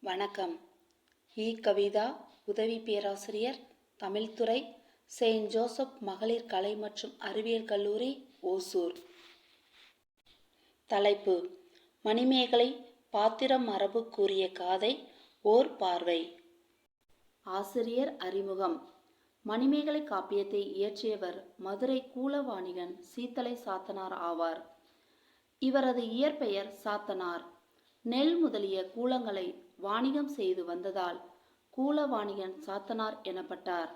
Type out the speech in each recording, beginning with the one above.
வணக்கம். இ. கவிதா உதவி பேராசிரியர் தமிழ்துறை செயின்ட் ஜோசப் மகளிர் கலை மற்றும் அறிவியல் கல்லூரி ஓசூர். தலைப்பு மணிமேகலை பாத்திரம் மரபு கூறிய காதை ஓர் பார்வை. ஆசிரியர் அறிமுகம். மணிமேகலை காப்பியத்தை இயற்றியவர் மதுரை கூலவாணிகன் சீத்தலை சாத்தனார் ஆவார். இவரது இயற்பெயர் சாத்தனார். நெல் முதலிய கூலங்களை வாணிகம் செய்து வந்ததால் கூலவாணிகன் சாத்தனார் எனப்பட்டார்.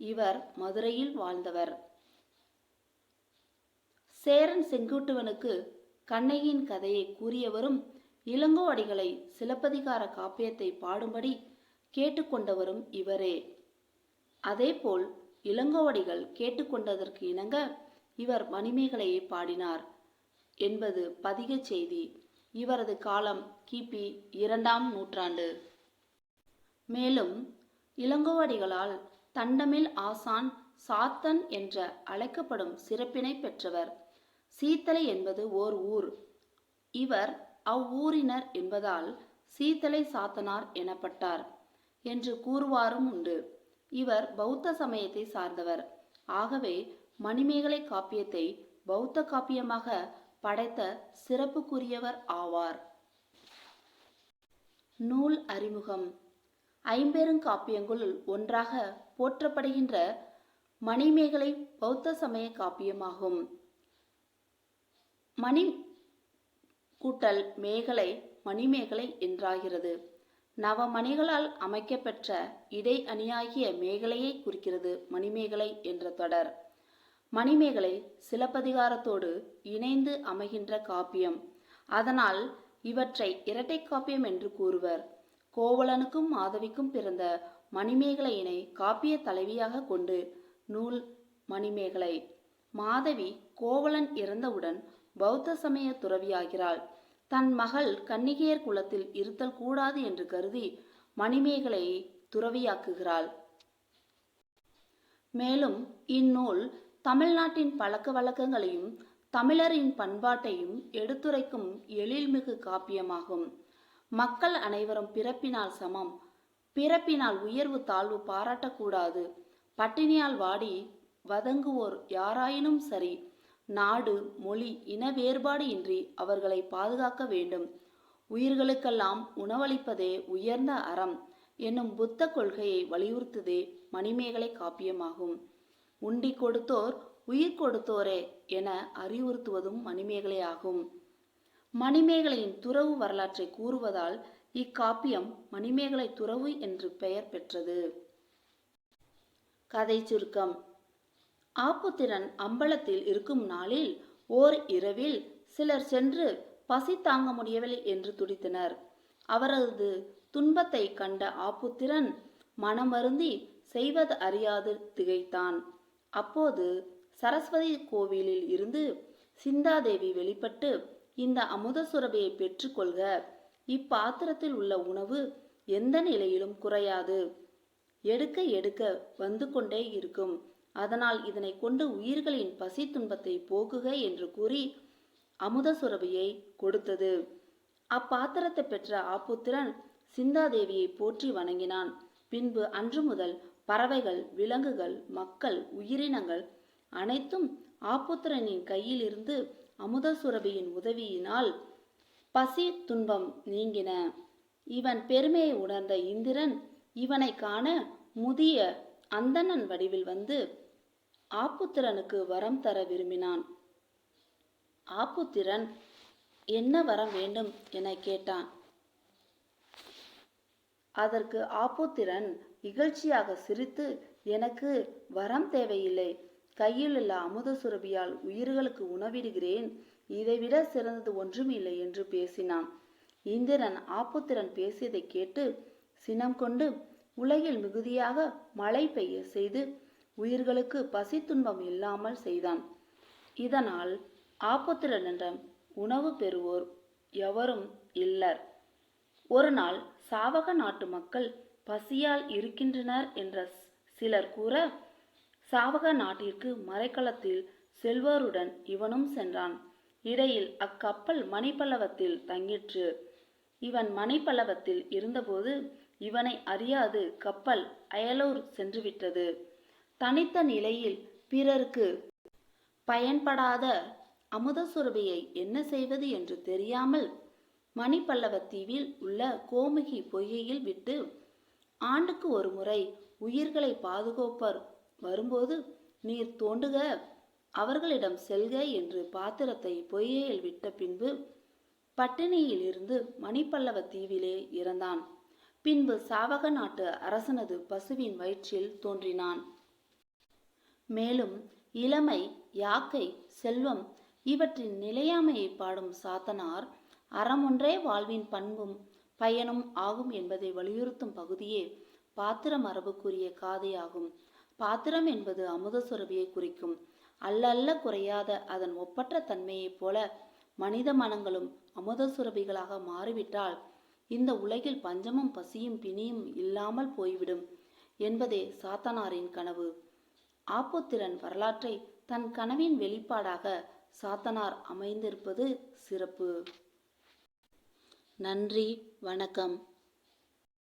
இவர் மதுரையில் வாழ்ந்தவர். சேரன் செங்குட்டுவனுக்கு கண்ணகியின் கதையை கூறியவரும் இளங்கோ அடிகளை சிலப்பதிகார காப்பியத்தை பாடும்படி கேட்டுக்கொண்டவரும் இவரே. அதேபோல் இளங்கோவடிகள் கேட்டுக்கொண்டதற்கு இணங்க இவர் மணிமேகலையை பாடினார். என்பது பதிகச் செய்தி. இவரது காலம் கிபி இரண்டாம் நூற்றாண்டு. மேலும் இளங்கோவடிகளால் தண்டமில் ஆசான் சாத்தன் என்ற அழைக்கப்படும் சிறப்பினை பெற்றவர். சீத்தலை என்பது ஓர் ஊர். இவர் அவ்வூரினர் என்பதால் சீத்தலை சாத்தனார் எனப்பட்டார் என்று கூறுவாரும் உண்டு. இவர் பௌத்த சமயத்தை சார்ந்தவர். ஆகவே மணிமேகலை காப்பியத்தை பௌத்த காப்பியமாக படைத்த சிறப்புக்குரியவர் ஆவார். நூல் அறிமுகம். ஐம்பெருங்காப்பியங்களுள் ஒன்றாக போற்றப்படுகின்ற மணிமேகலை பௌத்த சமய காப்பியமாகும். மணி கூட்டல் மேகலை மணிமேகலை என்றாகிறது. நவமணிகளால் அமைக்கப்பெற்ற இடை அணியாகிய மேகலையை குறிக்கிறது மணிமேகலை என்ற தொடர். மணிமேகலை சிலப்பதிகாரத்தோடு இணைந்து அமைகின்ற காப்பியம். அதனால் இவற்றை இரட்டை காப்பியம் என்று கூறுவர். கோவலனுக்கும் மாதவிக்கும் பிறந்த மணிமேகலையினை காப்பிய தலைவியாக கொண்டு நூல் மணிமேகலை. மாதவி கோவலன் இறந்தவுடன் பௌத்த சமய துறவியாகிறாள். தன் மகள் கன்னிகையர் குலத்தில் இருத்தல் கூடாது என்று கருதி மணிமேகலையை துறவியாக்குகிறாள். மேலும் இந்நூல் தமிழ்நாட்டின் பழக்க வழக்கங்களையும் தமிழரின் பண்பாட்டையும் எடுத்துரைக்கும் எழில்மிகு காப்பியமாகும். மக்கள் அனைவரும் பிறப்பினால் சமம் பிறப்பினால் உயர்வு தாழ்வு பாராட்டக்கூடாது. பட்டினியால் வாடி வதங்குவோர் யாராயினும் சரி நாடு மொழி இன வேறுபாடு இன்றி அவர்களை பாதுகாக்க வேண்டும். உயிர்களுக்கெல்லாம் உணவளிப்பதே உயர்ந்த அறம் என்னும் புத்த கொள்கையை வலியுறுத்துதே மணிமேகலை காப்பியமாகும். உண்டி கொடுத்தோர் உயிர் கொடுத்தோரே என அறிவுறுத்துவதும் மணிமேகலையாகும் மணிமேகலையின் துறவு வரலாற்றை கூறுவதால் இக்காப்பியம் மணிமேகலை துறவு என்று பெயர் பெற்றது. கதை சுருக்கம். ஆப்புத்திரன் அம்பலத்தில் இருக்கும் நாளில் ஓர் இரவில் சிலர் சென்று பசி தாங்க முடியவில்லை என்று துடித்தனர். அவரது துன்பத்தை கண்ட ஆப்புத்திரன் மனமருந்தி செய்வது அறியாது திகைத்தான். அப்போது சரஸ்வதி கோவிலில் இருந்து சிந்தாதேவி வெளிப்பட்டு இந்த அமுத சுரபியை பெற்றுக்கொள்க. இப்பாத்திரத்தில் உள்ள உணவு எந்த நிலையிலும் குறையாது. எடுக்க எடுக்க வந்து கொண்டே இருக்கும். அதனால் இதனை கொண்டு உயிர்களின் பசி துன்பத்தை போக்குக என்று கூறி அமுத சுரபியை கொடுத்தது. அப்பாத்திரத்தை பெற்ற ஆப்புத்திரன் சிந்தாதேவியை போற்றி வணங்கினான். பின்பு அன்று முதல் பறவைகள் விலங்குகள் மக்கள் உயிரினங்கள் அனைத்தும் ஆப்புத்திரனின் கையில் இருந்து அமுத சுரபியின் உதவியினால் பசி துன்பம் நீங்கின. இவன் பெருமையை உணர்ந்த இந்திரன் இவனை காண முதிய அந்தணன் வடிவில் வந்து ஆப்புத்திரனுக்கு வரம் தர விரும்பினான். ஆப்புத்திரன் என்ன வரம் வேண்டும்? என கேட்டான். அதற்கு ஆப்புத்திரன் இகழ்ச்சியாக சிரித்து எனக்கு வரம் தேவையில்லை. கையிலுள்ள அமுத சுரபியால் உயிர்களுக்கு உணவிடுகிறேன். இதைவிட சிறந்தது ஒன்றும் இல்லை என்று பேசினான். இந்திரன் ஆப்புத்திரன் பேசியதை கேட்டு சினம் கொண்டு உலகில் மிகுதியாக மழை பெய்ய செய்து உயிர்களுக்கு பசி துன்பம் இல்லாமல் செய்தான். இதனால் ஆப்புத்திரன் என்ற உணவு பெறுவோர் எவரும் இல்லர். ஒரு நாள் சாவக நாட்டு மக்கள் பசியால் இருக்கின்றனர் என்ற சிலர் கூற சாவக நாட்டிற்கு மறைக்களத்தில் செல்வருடன் இவனும் சென்றான். இடையில் அக்கப்பல் மணிப்பல்லவத்தில் தங்கிற்று. இவன் மணிப்பல்லவத்தில் இருந்தபோது இவனை அறியாது கப்பல் அயலூர் சென்றுவிட்டது. தனித்த நிலையில் பிறருக்கு பயன்படாத அமுத சுரபியை என்ன செய்வது என்று தெரியாமல் மணிப்பல்லவத்தீவில் உள்ள கோமுகி பொய்கையில் விட்டு ஆண்டுக்கு ஒரு முறை உயிர்களை பாதுகாப்பர். வரும்போது நீர் தோண்டுக அவர்களிடம் செல்க என்று பாத்திரத்தை பொய்யையில் விட்ட பின்பு பட்டினியில் இருந்து மணிப்பல்லவ தீவிலே இறந்தான். பின்பு சாவக நாட்டு அரசனது பசுவின் வயிற்றில் தோன்றினான். மேலும் இளமை யாக்கை செல்வம் இவற்றின் நிலையாமையை பாடும் சாத்தனார் அறமொன்றே வாழ்வின் பண்பும் பயனும் ஆகும் என்பதை வலியுறுத்தும் பகுதியே பாத்திரம் மரபுக்குரிய காதையாகும் பாத்திரம் என்பது அமுத சுரபியை குறிக்கும். அல்லல்ல குறையாத அதன் ஒப்பற்ற தன்மையைப் போல மனித மனங்களும் அமுத சுரபிகளாக மாறிவிட்டால் இந்த உலகில் பஞ்சமும் பசியும் பிணியும் இல்லாமல் போய்விடும் என்பதே சாத்தனாரின் கனவு. ஆப்புத்திரன் வரலாற்றை தன் கனவின் வெளிப்பாடாக சாத்தனார் அமைந்திருப்பது சிறப்பு. நன்றி வணக்கம்.